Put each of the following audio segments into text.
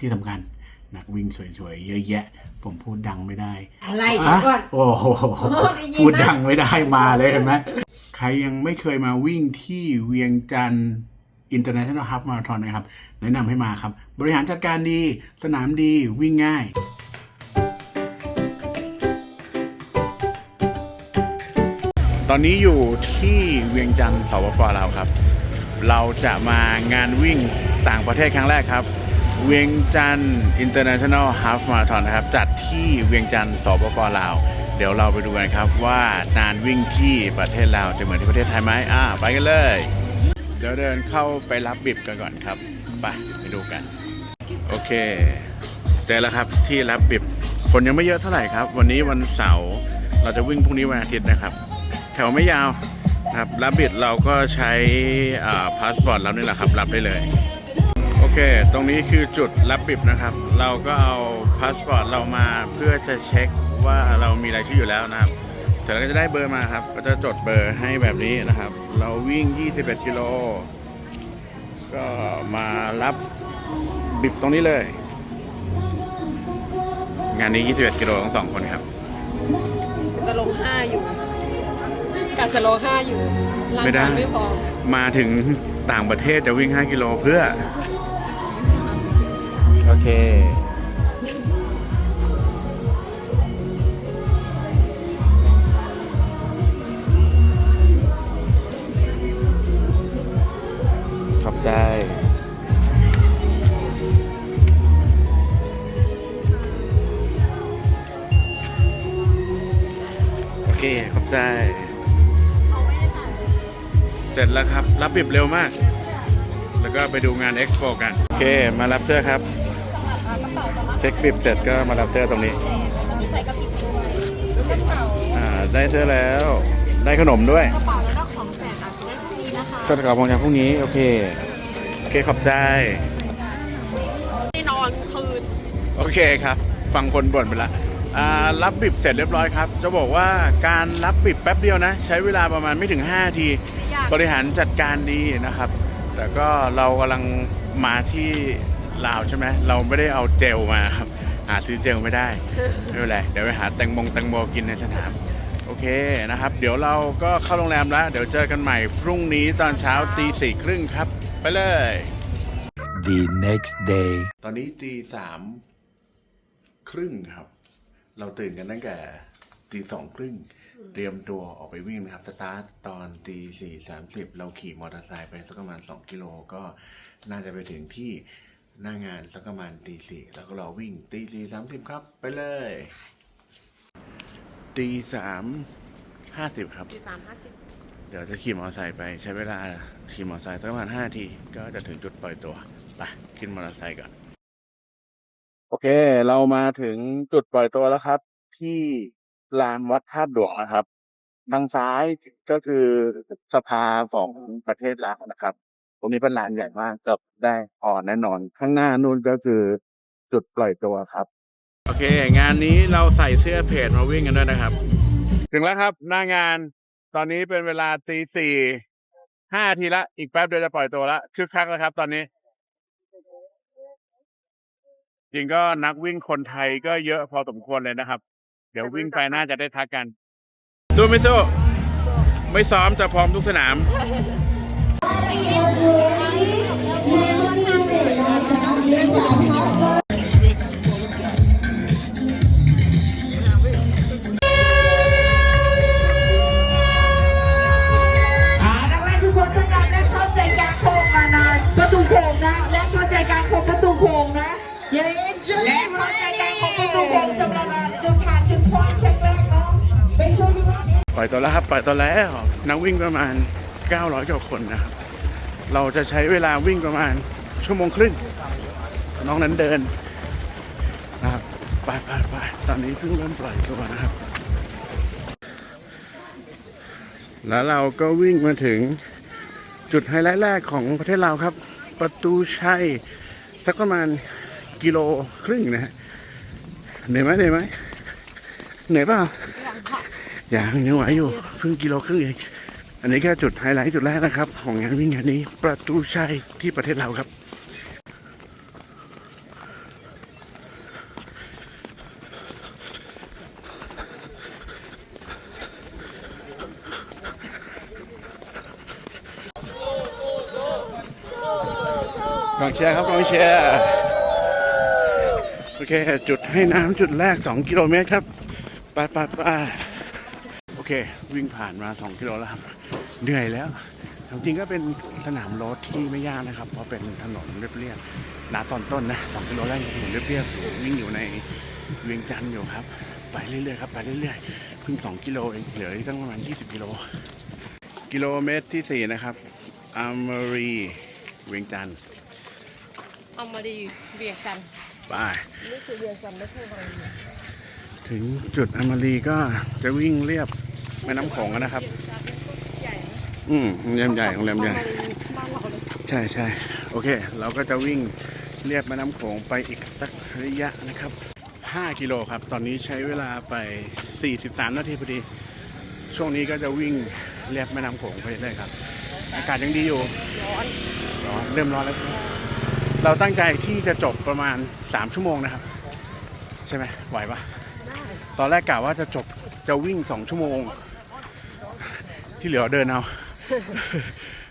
ที่สำคัญนักวิ่งสวยๆ เยอะแยะ ผมพูดดังไม่ได้อะไรเดี๋ยวก่อน โอ้โหได้ยินนะ พูดดังไม่ได้มาเลยเห็นไหมใครยังไม่เคยมาวิ่งที่เวียงจันทร์ International Half Marathon นะครับ แนะนำให้มาครับ บริหารจัดการดี สนามดีวิ่งง่าย ตอนนี้อยู่ที่เวียงจันทร์สปปลาวครับ เราจะมางานวิ่งต่างประเทศครั้งแรกครับ เวียงจันทร์ International Half Marathon นะครับ จัดที่เวียงจันทร์สปปลาว เดี๋ยวเราไปดูกันครับว่านานวิ่งที่ประเทศลาวจะเหมือนที่ประเทศไทยไหมอ่าไปกันเลย เดี๋ยวเดินเข้าไปรับบิบกันก่อนครับ ไปไปดูกัน โอเคเจอแล้วครับที่รับบิบคนยังไม่เยอะเท่าไหร่ครับ วันนี้วันเสาร์เราจะวิ่งพรุ่งนี้วันอาทิตย์นะครับ แถวไม่ยาวนะครับรับบิดเราก็ใช้พาสปอร์ตเรานี่แหละครับ รับได้เลย เค ตรงนี้คือจุดรับบิบนะครับ เราก็เอาพาสปอร์ตเรามาเพื่อจะเช็คว่าเรามีรายชื่ออยู่แล้วนะครับเสร็จแล้วก็จะได้เบอร์มาครับ ก็จะจดเบอร์ให้แบบนี้นะครับ เราวิ่ง 21 กิโล ก็มารับบิบตรงนี้เลย งานนี้ 21 กิโลทั้งสองคนครับ จะลงห้าอยู่กะจะลงห้าอยู่ร่างไม่ได้กายไม่พร้อมมาถึงต่างประเทศจะวิ่ง 5 กิโลเพื่อโอ เค ขอบใจ โอเค ขอบใจ เสร็จแล้วครับ รับบิบเร็วมาก แล้วก็ไปดูงานเอ็กซ์โปกัน โอเค มารับเสื้อครับ เช็คบิบเสร็จก็มารับเสื้อตรงนี้อ่าได้เสื้อแล้วได้ขนมด้วยกระเป๋าแล้วก็ของแจกอาจจะได้พรุ่งนี้นะคะก็จะกลับมองจากพรุ่งนี้ โอเค โอเคขอบใจไม่นอนคืน โอเคครับ ฟังคนบ่นไปละอ่ารับบิบเสร็จเรียบร้อยครับ จะบอกว่าการรับบิบแป๊บเดียวนะ ใช้เวลาประมาณไม่ถึง 5 ทียากบริหารจัดการดีนะครับ แต่ก็เรากำลังมาที่ ลาวใช่ไหมเราไม่ได้เอาเจลมาครับหาซื้อเจลไม่ได้ไม่เป็นไรเดี๋ยวไปหาแตงโมงแตงโมกินในสนามโอเคนะครับ เดี๋ยวเราก็เข้าโรงแรมแล้ว เดี๋ยวเจอกันใหม่พรุ่งนี้ตอนเช้าตีสี่ครึ่งครับ ไปเลย the next day. ตอนนี้ตีสามครึ่งครับ เราตื่นกันตั้งแต่ตีสองครึ่ง เตรียมตัวออกไปวิ่งนะครับ สตาร์ทตอนตีสี่สามสิบเราขี่มอเตอร์ไซค์ไปสักประมาณสองกิโลก็น่าจะไปถึงที่ หน้างานสักประมาณตีสี่แล้วก็เราวิ่งตีสี่สามสิบครับ ไปเลยตีสามห้าสิบครับที่สามห้าสิบเดี๋ยวจะขี่มอเตอร์ไซค์ไปใช้เวลาขี่มอเตอร์ไซค์สักประมาณห้าที ก็จะถึงจุดปล่อยตัวไปขึ้นมอเตอร์ไซค์ก่อนโอเค เรามาถึงจุดปล่อยตัวแล้วครับ ที่ลานวัดธาตุหลวงนะครับ ทางซ้ายก็คือสภาของประเทศลาวนะครับ ตรงนี้เป็นลานใหญ่มากจะได้อ่อนแน่นอน ข้างหน้านู่นก็คือจุดปล่อยตัวครับ โอเค งานนี้เราใส่เสื้อเพจมาวิ่งกันด้วยนะครับ ถึงแล้วครับ หน้างานตอนนี้เป็นเวลาตีสี่ห้าทีละ อีกแป๊บเดียวจะปล่อยตัวละคึกคักแล้วครับ ตอนนี้ จริงก็นักวิ่งคนไทยก็เยอะพอสมควรเลยนะครับ เดี๋ยววิ่งไปน่าจะได้ทักกันสู้ไม่สู้ไม่ซ้อมจะพร้อมทุกสนาม ประตูโค้งนะและเข้าใจกางโค้งประตูโค้งนะและเข้าใจกางโค้งประตูโค้งสำหรับจนผ่านจุดพอยต์เช็คแรกเนาะไปช่วยดูว่าปล่อยตัวแล้วครับปล่อยตัวแล้ว นักวิ่งประมาณ 900กว่าคนนะครับ เราจะใช้เวลาวิ่งประมาณชั่วโมงครึ่ง น้องนั้นเดินนะครับไปไปไปตอนนี้เพิ่งเริ่มปล่อยตัวนะครับ แล้วเราก็วิ่งมาถึงจุดไฮไลท์แรกของประเทศเราครับ ประตูชัยสักประมาณกิโลครึ่งนะฮะเหนื่อยไหมเหนื่อยไหมเหนื่อยเปล่ายังยังไหวอยู่เพิ่งกิโลครึ่งเอง อันนี้ก็จุดไฮไลท์จุดแรกนะครับ ของงานวิ่งงานนี้ประตูชัยที่ประเทศเราครับ กองเชียร์ครับกองเชียร์โอเค จุดให้น้ำจุดแรก 2 กิโลเมตรครับไปไปไปโอเค วิ่งผ่านมา 2 กิโลแล้วครับ เหนื่อยแล้วจริงๆก็เป็นสนามรถที่ไม่ยากนะครับ เพราะเป็นถนนเรียบๆหนาตอนต้นนะ2กิโลแรกถนนเรียบๆวิ่งอยู่ในเวียงจันทร์อยู่ครับ ไปเรื่อยๆครับไปเรื่อยๆเพิ่ง2กิโลเองเหลืออีกตั้งประมาณ20กิโลกิโลเมตรที่4นะครับอามารีเวียงจันทร์เอามาดีเบียงจันทร์ไปนี่คือเบียงจันทร์ไม่ใช่บางรีถึงจุดอามารีก็จะวิ่งเรียบแม่น้ำโขงแล้วนะครับ อืมโรงแรมใหญ่โรงแรมใหญ่ บ้านเราเลยใช่ใช่โอเค เราก็จะวิ่งเรียบแม่น้ำโขงไปอีกสักระยะนะครับ 5 กิโลครับ ตอนนี้ใช้เวลาไป 43 นาทีพอดี ช่วงนี้ก็จะวิ่งเรียบแม่น้ำโขงไปเรื่อยๆครับ อากาศยังดีอยู่ ร้อนร้อนเริ่มร้อนแล้วใช่ไหมเราตั้งใจที่จะจบประมาณ 3 ชั่วโมงนะครับ ใช่ไหมไหวปะได้ตอนแรกกะว่าจะจบจะวิ่ง 2 ชั่วโมง ที่เหลือเดินเอา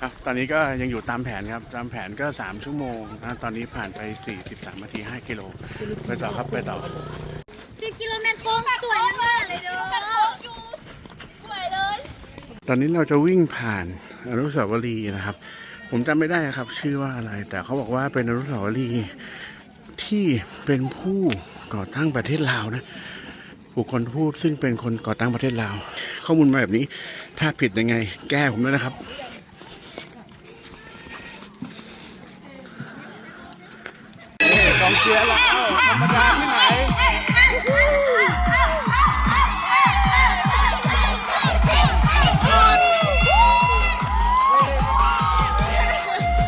ครับตอนนี้ก็ยังอยู่ตามแผนครับ ตามแผนก็ 3 ชั่วโมงนะตอนนี้ผ่านไป 43นาที 5 กิโล ไปต่อครับไปต่อสิบกิโลเมตรโค้งสวยมากเลยเด้อสวยเลย ตอนนี้เราจะวิ่งผ่านอนุสาวรีย์นะครับ ผมจำไม่ได้ครับ ชื่อว่าอะไร แต่เขาบอกว่าเป็นอนุสาวรีย์ที่เป็นผู้ก่อตั้งประเทศลาวนะ บุคคลพูดซึ่งเป็นคนก่อตั้งประเทศลาว ข้อมูลมาแบบนี้ ถ้าผิดยังไง แก้ผมด้วยนะครับ นี่กองเชียร์เราธรรมดาที่ไหน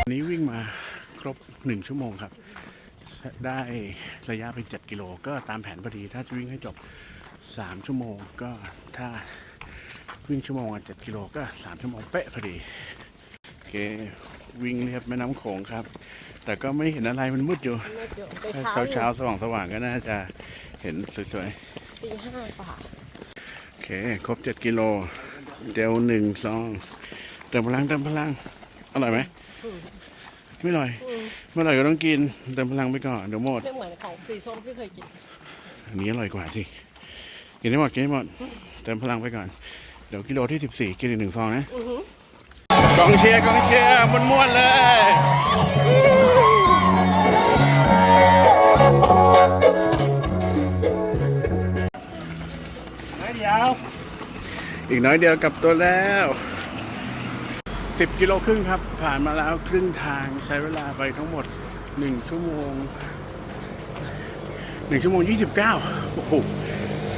วันนี้วิ่งมาครบ 1 ชั่วโมงครับ ได้ระยะไป 7 กิโล ก็ตามแผนพอดี ถ้าจะวิ่งให้จบ 3ชั่วโมงก็ถ้าวิ่งชั่วโมงอะ7กิโลก็3ชั่วโมงเป๊ะพอดีโอเควิ่งเรียบแม่น้ำโขงครับ แต่ก็ไม่เห็นอะไรมันมืดอยู่เมื่อเดี๋ยวไปถ้าเช้าเช้าเช้าสว่างสว่างๆก็น่าจะเห็นสวยตีห้ากว่าๆโอเค ครบ7กิโลเดลหนึ่งสองเติมพลังเติมพลังอร่อยไหมไม่อร่อยไม่อร่อยก็ต้องกินเติมพลังไปก่อนเดี๋ยวหมดไม่เหมือนของสีส้มที่เคยกินอันนี้อร่อยกว่าสิ กินให้หมดกินให้หมดเติมพลังไปก่อน เดี๋ยวกิโลที่ 14 กินอีกหนึ่งซองนะกองเชียร์กองเชียร์ม้วนๆเลยอีกน้อยเดียวกลับตัวแล้ว 10 กิโลครึ่งครับ ผ่านมาแล้วครึ่งทางใช้เวลาไปทั้งหมด 1 ชั่วโมงหนึ่งชั่วโมงยี่สิบเก้าโอ้โห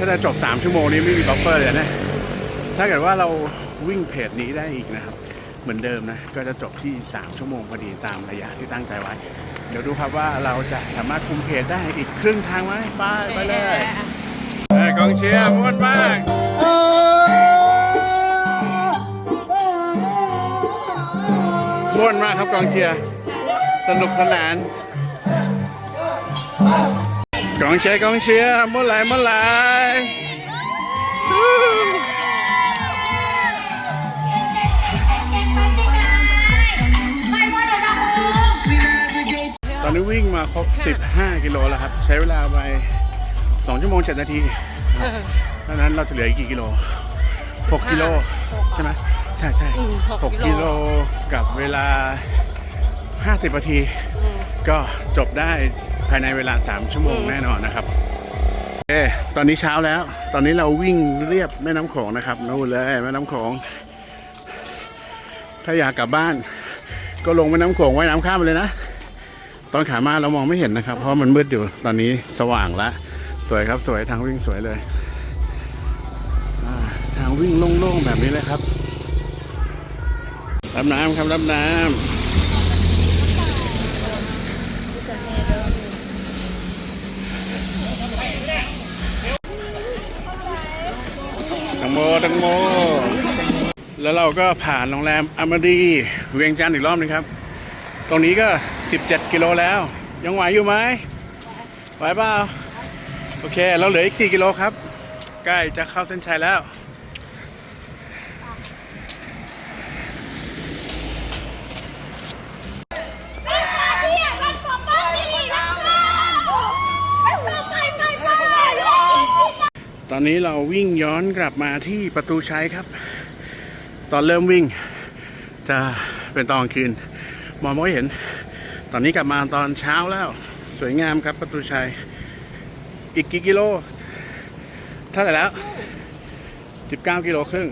ถ้าจะจบสามชั่วโมงนี้ไม่มีบัฟเฟอร์เลยนะ ถ้าเกิดว่าเราวิ่งเพจนี้ได้อีกนะครับ เหมือนเดิมนะ ก็จะจบที่ 3 ชั่วโมงพอดีตามระยะที่ตั้งใจไว้ เดี๋ยวดูครับว่าเราจะสามารถคุมเพจได้อีกครึ่งทางไหมไปไปเลยเอ้ยกองเชียร์ม้วนมากม้วนมากครับกองเชียร์ สนุกสนาน กองเชียร์กองเชียร์เมื่อไหรเมื่อไหรตอนนี้วิ่งมาครบ 15 กิโลแล้วครับ ใช้เวลาไป 2 ชั่วโมง 7 นาทีดังนั้นเราจะเหลืออีกกี่กิโล 6 กิโล ใช่ไหมใช่ใช่อืมหก6กิกิโลโลกับเวลา 50 นาที ก็จบได้ ภายในเวลา 3 ชั่วโมงแน่นอนนะครับเอตอนนี้เช้าแล้ว ตอนนี้เราวิ่งเรียบแม่น้ำโขงนะครับนู่นเลยแม่น้ำโขงถ้าอยากกลับบ้าน ก็ลงแม่น้ำโขงว่ายน้ำข้ามไปเลยนะ ตอนขามาเรามองไม่เห็นนะครับ เพราะมันมืดอยู่ตอนนี้สว่างแล้วสวยครับสวยทางวิ่งสวยเลยอ่าทางวิ่งโล่งๆแบบนี้เลยครับรับน้ำครับรับน้ำ งโมตังโม แล้วเราก็ผ่านโรงแรมอามาดีเวียงจันทร์อีกรอบหนึงครับ ตรงนี้ก็ 17 กิโลแล้ว ยังไหวอยู่ไหมไหวเปล่า โอเค เราเหลืออีก 4 กิโลครับ ใกล้จะเข้าเส้นชัยแล้ว อนนี้เราวิ่งย้อนกลับมาที่ประตูชัยครับ ตอนเริ่มวิ่งจะเป็นตอนกลางคืน มองไม่เห็น ตอนนี้กลับมาตอนเช้าแล้ว สวยงามครับประตูชัย อีกกี่กิโล เท่าไหร่แล้ว 19 กิโลครึ่ง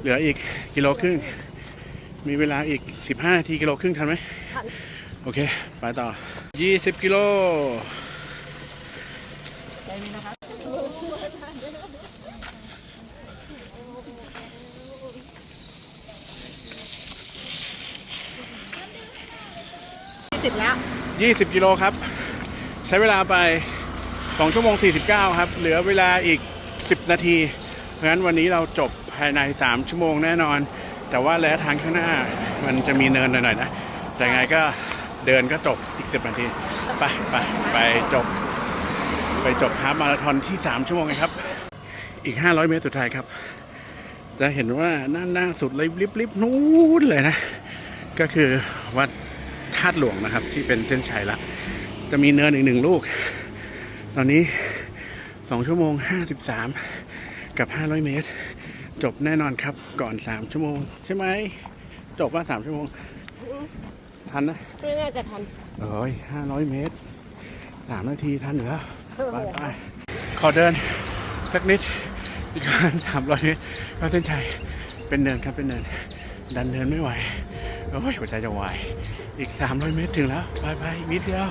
เหลืออีกกิโลครึ่ง มีเวลาอีก 15นาทีกิโลครึ่งทันไหม โอเค ไปต่อ 20 กิโล สิบแล้ว 20 กิโลครับ ใช้เวลาไป 2 ชั่วโมง 49 ครับ เหลือเวลาอีก 10 นาที เพราะฉะนั้นวันนี้เราจบภายใน 3 ชั่วโมงแน่นอน แต่ว่าระยะทางข้างหน้ามันจะมีเนินหน่อยๆนะ แต่ไงก็เดินก็จบอีก 10 นาที ไปไปไปจบ ไปจบฮาล์ฟมาราธอนที่ 3 ชั่วโมงครับ อีก 500 เมตรสุดท้ายครับ จะเห็นว่าหน้าหน้าสุดเลยลิบๆนู้นเลยนะ ก็คือวัดาตุหลวงนะครับ ที่เป็นเส้นชัยละ จะมีเนินอีกหนึ่งลูก ตอนนี้2ชั่วโมง53กับ500เมตร จบแน่นอนครับก่อน3ชั่วโมง ใช่ไหม จบว่า3ชั่วโมง ทันนะ ไม่น่าจะทันเอ้ย500เมตร3นาทีทันอยู่แล้วไปไปขอเดินสักนิดอีกประมาณ300เมตรก็เส้นชัยเป็นเนินครับเป็นเนิน ดันเนินไม่ไหว โอ้ยหัวใจจะวาย อีก 300 เมตรถึงแล้ว ไปไปอีกนิดเดียว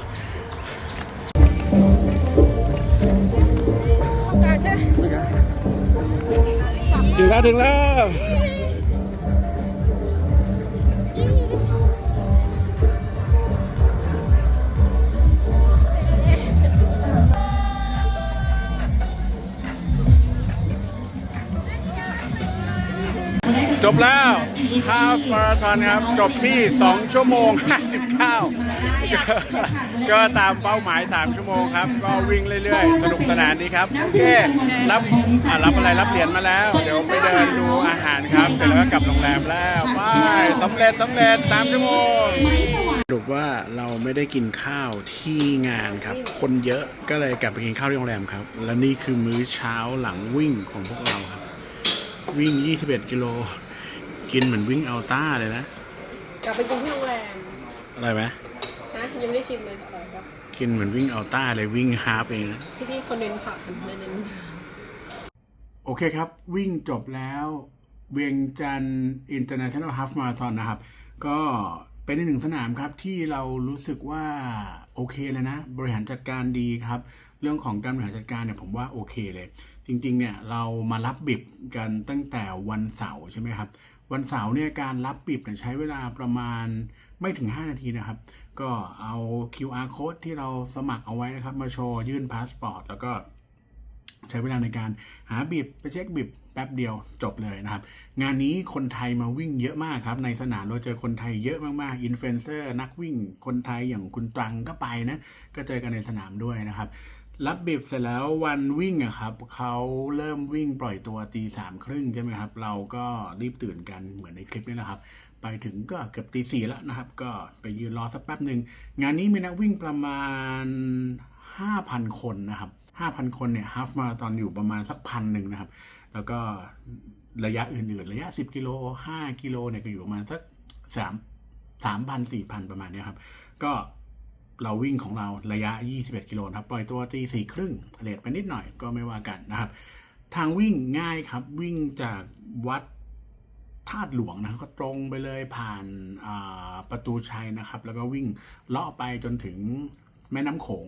ถึงแล้วถึงแล้ว จบแล้วฮาฟมาราธอนครับ จบที่ 2 ชั่วโมง 59 ก็ตามเป้าหมาย 3 ชั่วโมงครับ ก็วิ่งเรื่อยๆ สนุกสนานดีครับโอเครับรับอะไรรับเหรียญมาแล้ว เดี๋ยวไปเดินดูอาหารครับ เสร็จแล้วก็กลับโรงแรมแล้วไปสำเร็จสำเร็จ 3 ชั่วโมงสรุปว่าเราไม่ได้กินข้าวที่งานครับ คนเยอะก็เลยกลับไปกินข้าวที่โรงแรมครับ และนี่คือมื้อเช้าหลังวิ่งของพวกเราครับ วิ่ง 21 กิโล กินเหมือนวิ่งอัลต้าเลยนะ กลับไปกินที่โรงแรมอะไรไหมฮะยังไม่ได้ชิมเลยอร่อยปะกินเหมือนวิ่งอัลต้าเลยวิ่งฮาล์ฟเองนะ ที่นี่คนเน้นผักกันไม่เน้นโอเคครับ วิ่งจบแล้วเวียงจันทร์ International Half Marathon นะครับ ก็เป็นอีกหนึ่งสนามครับที่เรารู้สึกว่าโอเคเลยนะ บริหารจัดการดีครับ เรื่องของการบริหารจัดการเนี่ยผมว่าโอเคเลย จริงๆเนี่ยเรามารับบิบกันตั้งแต่วันเสาร์ใช่ไหมครับ วันเสาร์เนี่ยการรับบิบเนี่ยใช้เวลาประมาณไม่ถึง 5 นาทีนะครับ ก็เอา QR code ที่เราสมัครเอาไว้นะครับ มาโชว์ยื่นพาสปอร์ตแล้วก็ใช้เวลาในการหาบิบไปเช็คบิบแป๊บเดียวจบเลยนะครับ งานนี้คนไทยมาวิ่งเยอะมากครับ ในสนามเราเจอคนไทยเยอะมากๆอินฟลูเอนเซอร์นักวิ่งคนไทยอย่างคุณตรังก็ไปนะ ก็เจอกันในสนามด้วยนะครับ รับบิบเสร็จแล้ววันวิ่งอะครับเขาเริ่มวิ่งปล่อยตัวตีสามครึ่งใช่ไหมครับ เราก็รีบตื่นกันเหมือนในคลิปนี้แหละครับ ไปถึงก็เกือบตีสี่แล้วนะครับ ก็ไปยืนรอสักแป๊บหนึ่งงานนี้มีนักวิ่งประมาณ 5,000 คนนะครับ 5,000 คนเนี่ยฮาฟมาตอนอยู่ประมาณสักพันหนึ่งนะครับ แล้วก็ระยะอื่นๆ ระยะ 10 กิโล 5 กิโลเนี่ยก็อยู่ประมาณสัก3 3,000 4,000 ประมาณนี้ครับ ก็ เราวิ่งของเราระยะ 21 กิโลครับ ปล่อยตัวตีสี่ครึ่งเลทไปนิดหน่อยก็ไม่ว่ากันนะครับ ทางวิ่งง่ายครับ วิ่งจากวัดธาตุหลวงนะก็ตรงไปเลยผ่านาประตูชัยนะครับ แล้วก็วิ่งเลาะไปจนถึงแม่น้ำโขง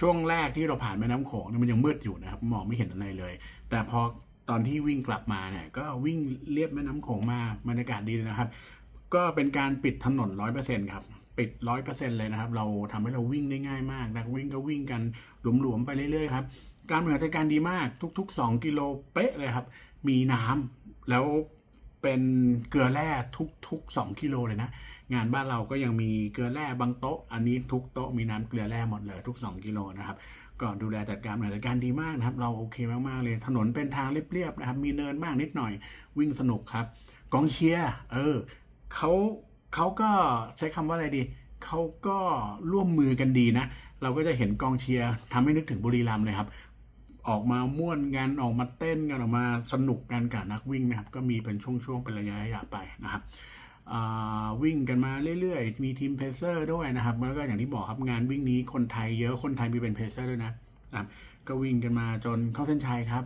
ช่วงแรกที่เราผ่านแม่น้ำโขงเนี่ยมันยังมืดอยู่นะครับมองไม่เห็นอะไรเลย แต่พอตอนที่วิ่งกลับมาเนี่ยก็วิ่งเลียบแม่น้ำโขงมาบรรยากาศดีเลยนะครับ ก็เป็นการปิดถนนร้อยเปอร์เซ็นต์ครับ ปิดร้อยเปอร์เซ็นต์เลยนะครับ เราทำให้เราวิ่งได้ง่ายมากนักวิ่งก็วิ่งกันหลวมๆไปเรื่อยๆครับ การบริหารจัดการดีมากทุก ๆ 2 กิโลเป๊ะเลยครับ มีน้ำแล้วเป็นเกลือแร่ทุกๆ 2 กิโลเลยนะ งานบ้านเราก็ยังมีเกลือแร่บางโต๊ะ อันนี้ทุกโต๊ะมีน้ำเกลือแร่หมดเลยทุก 2 กิโลนะครับก็ดูแลจัดการบริหารจัดการดีมากนะครับ เราโอเคมากๆเลย ถนนเป็นทางเรียบๆนะครับ มีเนินบ้างนิดหน่อย วิ่งสนุกครับ กองเชียร์เออเขา เขาก็ใช้คำว่าอะไรดีเขาก็ร่วมมือกันดีนะ เราก็จะเห็นกองเชียร์ทำให้นึกถึงบุรีรัมย์เลยครับ ออกมาม่วนกันออกมาเต้นกันออกมาสนุกกันกับนักวิ่งนะครับ ก็มีเป็นช่วงๆเป็นระยะๆไปนะครับวิ่งกันมาเรื่อยๆ มีทีมเพเซอร์ด้วยนะครับ แล้วก็อย่างที่บอกครับงานวิ่งนี้คนไทยเยอะคนไทยมีเป็นเพเซอร์ด้วยนะนะครับก็วิ่งกันมาจนเข้าเส้นชัยครับ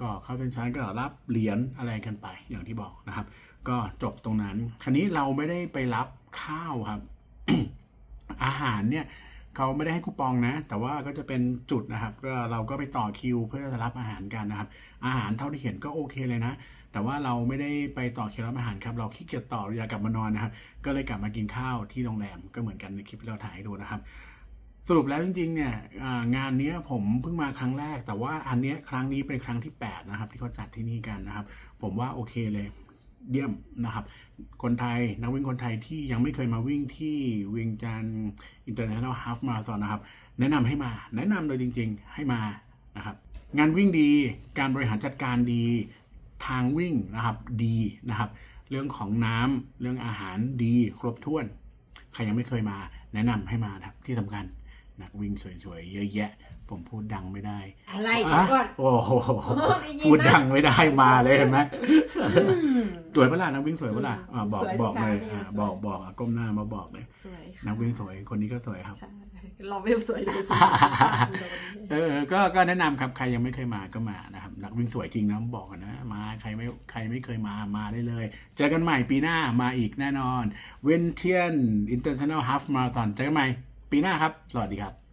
ก็เข้าเส้นชัยก็รับเหรียญอะไรกันไปอย่างที่บอกนะครับ ก็จบตรงนั้น คราวนี้เราไม่ได้ไปรับข้าวครับ อาหารเนี่ยเขาไม่ได้ให้คูปองนะ แต่ว่าก็จะเป็นจุดนะครับ ก็เราก็ไปต่อคิว เพื่อจะรับอาหารกันนะครับ อาหารเท่าที่เห็นก็โอเคเลยนะ แต่ว่าเราไม่ได้ไปต่อคิวรับอาหารครับ เราขี้เกียจต่ออยากกลับมานอนนะครับ ก็เลยกลับมากินข้าวที่โรงแรม ก็เหมือนกันในคลิปที่เราถ่ายให้ดูนะครับสรุปแล้วจริงๆเนี่ยงานเนี้ยผมเพิ่งมาครั้งแรก แต่ว่าอันเนี้ยครั้งนี้เป็นครั้งที่ 8 นะครับ ที่เขาจัดที่นี่กันนะครับ ผมว่าโอเคเลย เยี่ยมนะครับ คนไทยนักวิ่งคนไทยที่ยังไม่เคยมาวิ่งที่เวียงจันทร์ International Half Marathon นะครับ แนะนำให้มา แนะนำเลยจริง ๆ ให้มานะครับ งานวิ่งดี การบริหารจัดการดี ทางวิ่งนะครับดีนะครับ เรื่องของน้ำเรื่องอาหารดี ครบถ้วน ใครยังไม่เคยมา แนะนำให้มานะครับที่สำคัญ นักวิ่งสวยๆ เยอะแยะ ผมพูดดังไม่ได้ อะไรเดี๋ยวก่อน โอ้โหพูดดังไม่ได้มาเลยเห็นไหมสวยเปะล่านักวิ่งสวยเปะล่าอ่าบอกสวยสิบอกเลยคะอ่าสวย บอกบอกอะก้มหน้ามาบอกเลย สวยค่ะนักวิ่งสวยคนนี้ก็สวยครับ ใช่เราไม่สวยเลยสิเออ ก็ก็แนะนำครับใครยังไม่เคยมาก็มานะครับ นักวิ่งสวยจริงนะบอกกันนะมาใครไม่ใครไม่เคยมามาได้เลย เจอกันใหม่ปีหน้ามาอีกแน่นอนเวนเทียนอินเตอร์เนชั่นแนลฮาฟมาราธอนเจอกันใหม่ ปีหน้าครับ สวัสดีครับ